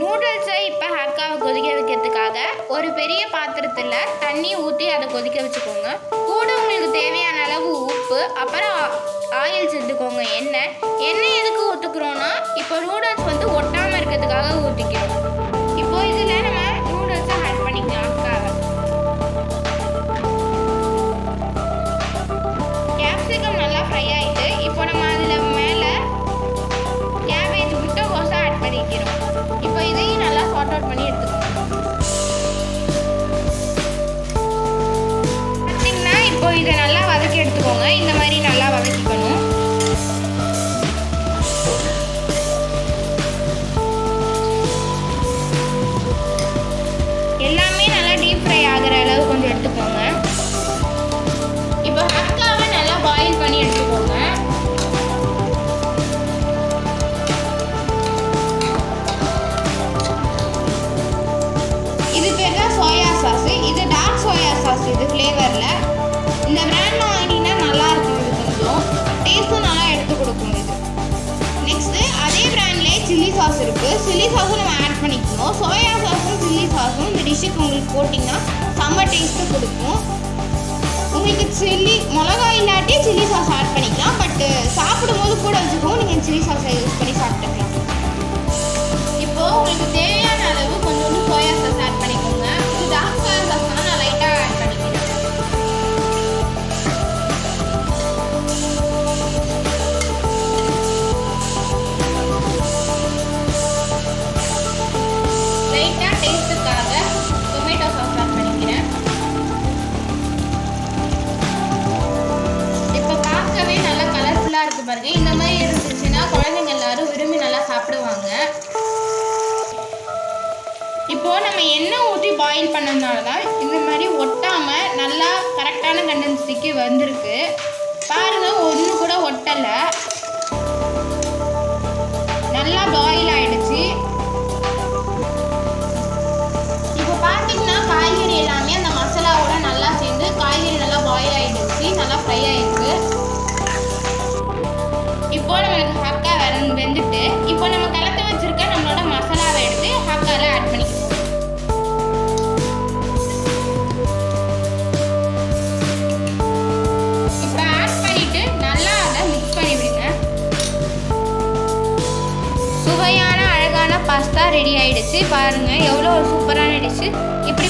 நூடுல்ஸை இப்போ ஹக்காவை கொதிக்க வைக்கிறதுக்காக ஒரு பெரிய பாத்திரத்தில் தண்ணி ஊற்றி அதை கொதிக்க வச்சுக்கோங்க. கூட உங்களுக்கு தேவையான அளவு உப்பு அப்புறம் ஆயில் சேர்த்துக்கோங்க. எடுத்துக்கோங்க. இப்போ ஹக்காவை நல்லா பாயில் பண்ணி எடுத்துக்கோங்க. இது பேர் தான் சோயா சாஸ் இது டார்க் சோயா சாஸ் இது ஃப்ளேவரில் இந்த பிராண்ட் வாங்கினீங்கன்னா நல்லா இருக்கும் இது கொஞ்சம். டேஸ்ட்டும் நல்லா எடுத்து கொடுக்கும் இது. நெக்ஸ்ட்டு அதே பிராண்ட்லேயே சில்லி சாஸ் இருக்குது சில்லி சாஸும் நம்ம ஆட் பண்ணிக்கணும். சோயா சாஸும் சில்லி சாஸும் இந்த டிஷ்ஷுக்கு உங்களுக்கு போட்டிங்கன்னா டேஸ்ட்டு கொடுக்கும். உங்களுக்கு சில்லி மிளகா இல்லாட்டி சில்லி சாஸ் ஆட் பண்ணிக்கலாம். பட்டு சாப்பிடும்போது கூட வச்சுக்கோங்க நீங்கள் சில்லி சாஸை யூஸ் பண்ணி சாப்பிட்டுக்கலாம். இப்போ உங்களுக்கு தேவையான அளவு கொஞ்சோண்டு சோயா சாஸ் ஆட் பண்ணிக்கோங்க. இது டார்க் சோயா தான் நான் லைட்டாக ஆட் பண்ணிக்கிறேன். லைட்டாக டேஸ்ட்டு இந்த மாதிரி இருந்துச்சுன்னா குழந்தைங்க எல்லாரும் விரும்பி நல்லா சாப்பிடுவாங்க. இப்போ நம்ம எண்ணெய் ஊற்றி பாயில் பண்ணதுனால தான் இந்த மாதிரி ஒட்டாமல் நல்லா கரெக்டான கண்டென்சிக்கு வந்திருக்கு. பாருங்க ஒன்று கூட ஒட்டலை. நல்லா பாயில் பாஸ்தா ரெடி ஆயிடுச்சு. பாருங்க எவ்வளோ ஒரு சூப்பரான டிஷ்ஷு இப்போ